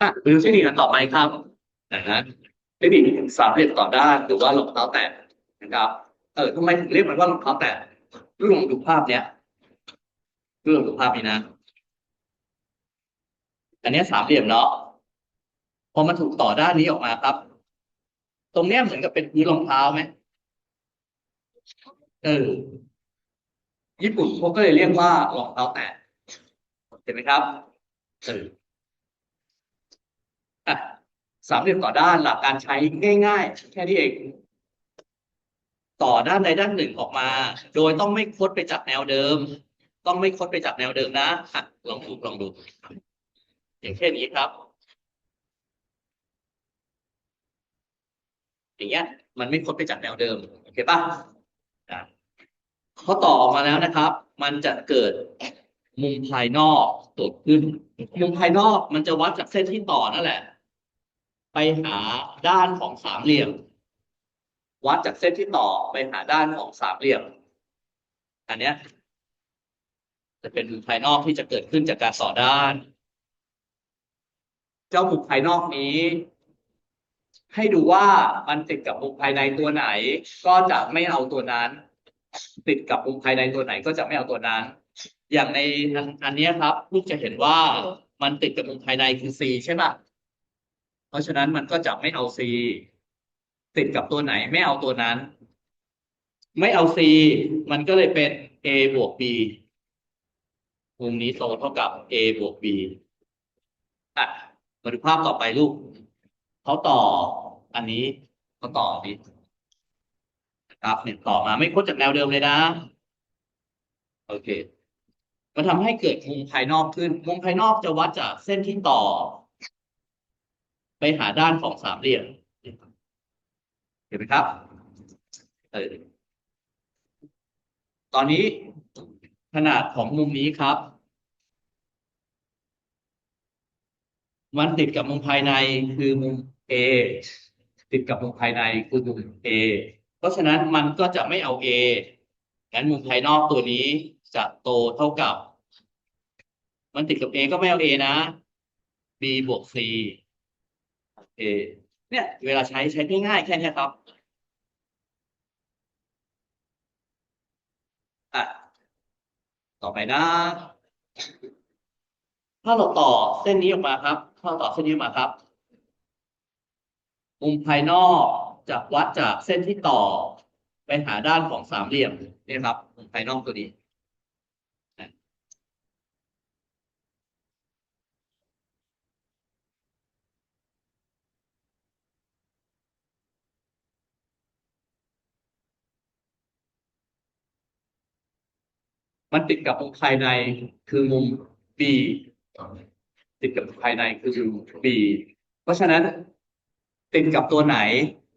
อะหรือเทคนิคอันต่อไปครับนะฮะเทคนิคสามเหลี่ยมต่อด้านหรือว่ารองเท้าแตะนะครับ เออทำไมถึงเรียกมันว่ารองเท้าแตะลองดูภาพเนี้ยลองดูภาพนี้นะ อันนี้สามเหลี่ยมเนาะพอมันถูกต่อด้านนี้ออกมาครับ ตรงเนี้ยเหมือนกับเป็นพื้นรองเท้าไหมเออญี่ปุ่นเขาก็เลยเรียกว่ารองเท้าแตะ เห็นไหมครับเอออะสามเหลี่ยมต่อด้านหลักการใช้ง่าย ๆ แค่นี้เอง ต่อด้านใดด้านหนึ่งออกมา โดยต้องไม่คดไปจากแนวเดิม ต้องไม่คดไปจากแนวเดิมนะอะลองดูลองดู อย่างเช่นนี้ครับ อย่างเงี้ย มันไม่คดไปจากแนวเดิมโอเคป่ะอะเขาต่อออกมาแล้วนะครับ มันจะเกิด มุมภายนอกเกิดขึ้น มุมภายนอกมันจะวัดจากเส้นที่ต่อนั่นแหละ ไปหาด้านของสามเหลี่ยม วัดจากเส้นที่ต่อไปหาด้านของสามเหลี่ยม อันเนี้ย จะเป็นมุมภายนอกที่จะเกิดขึ้นจากการต่อด้าน เจ้ามุมภายนอกนี้ ให้ดูว่ามันติดกับมุมภายในตัวไหน ก็จะไม่เอาตัวนั้น ติดกับมุมภายในตัวไหนก็จะไม่เอาตัวนั้น อย่างในอันอันเนี้ยครับ ลูกจะเห็นว่ามันติดกับมุมภายในคือ C ใช่ปะเพราะฉะนั้นมันก็จะไม่เอา C ติดกับตัวไหน ไม่เอาตัวนั้น ไม่เอา C มันก็เลยเป็น A บวก B มุมนี้โตเท่ากับ A บวก B อะมาดูภาพต่อไปลูก เขาต่ออันนี้เขาต่ออันนี้นะครับเนี่ยต่อมาไม่พ้นจากแนวเดิมเลยนะ โอเค มันทำให้เกิดมุมภายนอกขึ้น มุมภายนอกจะวัดจากเส้นที่ต่อ ไปหาด้านของสามเหลี่ยมเห็นไหมครับเออตอนนี้ขนาดของมุมนี้ครับ มันติดกับมุมภายในคือมุม A ติดกับมุมภายในคือมุม A เพราะฉะนั้นมันก็จะไม่เอา A งั้นมุมภายนอกตัวนี้จะโตเท่ากับ มันติดกับ A ก็ไม่เอา A นะ B บวก C A เนี่ย เวลาใช้ใช้ง่ายๆแค่นี้ครับอะต่อไปนะ ถ้าเราต่อเส้นนี้ออกมาครับ ถ้าเราต่อเส้นนี้ออกมาครับมุมภายนอกจะวัดจากเส้นที่ต่อไปหาด้านของสามเหลี่ยมนี่ครับมุมภายนอกตัวนี้ มันติดกับภายในคือมุม B ติดกับภายในคือมุม B เพราะฉะนั้น ติดกับตัวไหน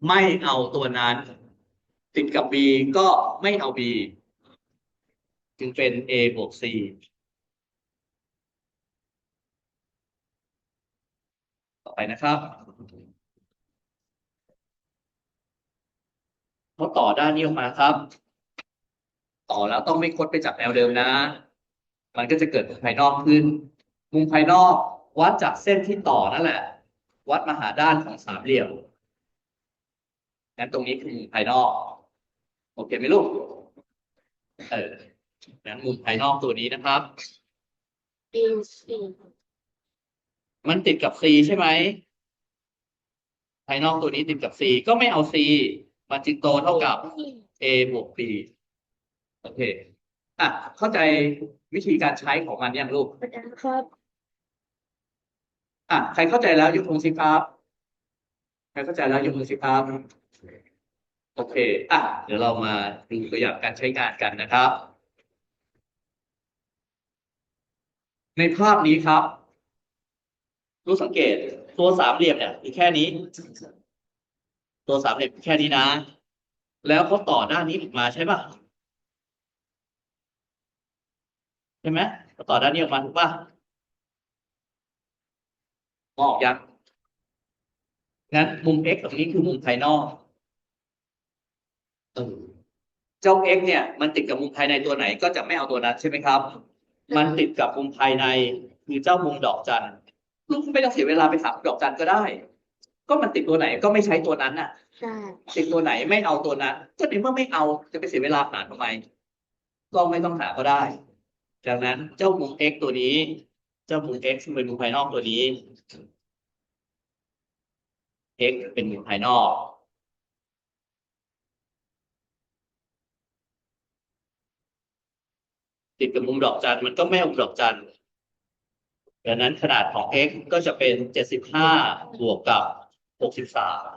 ไม่เอาตัวนั้น ติดกับ B ก็ไม่เอา B จึงเป็น A บวก C ต่อไปนะครับพอต่อด้านนี้ออกมาครับ ต่อแล้วต้องไม่คดไปจากแนวเดิมนะ มันก็จะเกิดมุมภายนอกขึ้น มุมภายนอกวัดจากเส้นที่ต่อนั่นแหละ วัดมาหาด้านของสามเหลี่ยมงั้นตรงนี้คือมุมภายนอก โอเคไหมลูก เอองั้นมุมภายนอกตัวนี้นะครับ B C มันติดกับ C ใช่ไหม ภายนอกตัวนี้ติดกับ C ก็ไม่เอา C มันจึงโตเท่ากับ A บวก B โอเคอะเข้าใจวิธีการใช้ของมันยังลูกอาจารย์ครับ อะใครเข้าใจแล้วยกมือสิครับ ใครเข้าใจแล้วยกมือสิครับ โอเค อะ เดี๋ยวเรามาดูตัวอย่างการใช้งานกันนะครับ ในภาพนี้ครับรู้สังเกตตัวสามเหลี่ยมเนี่ยมีแค่นี้ ตัวสามเหลี่ยมแค่นี้นะ แล้วเขาต่อด้านนี้ออกมาใช่ปะ ใช่ไหมเขาต่อด้านนี้ออกมาถูกปะมองออกยังงั้นมุม x ตรงนี้คือมุมภายนอกเออเจ้า x เนี่ย มันติดกับมุมภายในตัวไหน ก็จะไม่เอาตัวนั้นใช่ไหมครับ มันติดกับมุมภายในคือเจ้ามุมดอกจันลูกไม่ต้องเสียเวลาไปหาดอกจันก็ได้ ก็มันติดตัวไหนก็ไม่ใช้ตัวนั้นน่ะใช่ติดตัวไหนไม่เอาตัวนั้นก็ในเมื่อไม่เอาจะไปเสียเวลาหาทำไมก็ไม่ต้องหาก็ได้ จากนั้นเจ้ามุม x ตัวนี้ เจ้ามุม x เป็นมุมภายนอกตัวนี้ x เป็นมุมภายนอก ติดกับมุมดอกจันมันก็ไม่เอามุมดอกจันดังนั้นขนาดของ x ก็จะเป็นเจ็ดสิบห้าบวกกับหกสิบสาม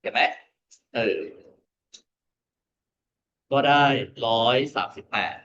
เห็นไหมเออ ก็ได้ร้อยสามสิบแปด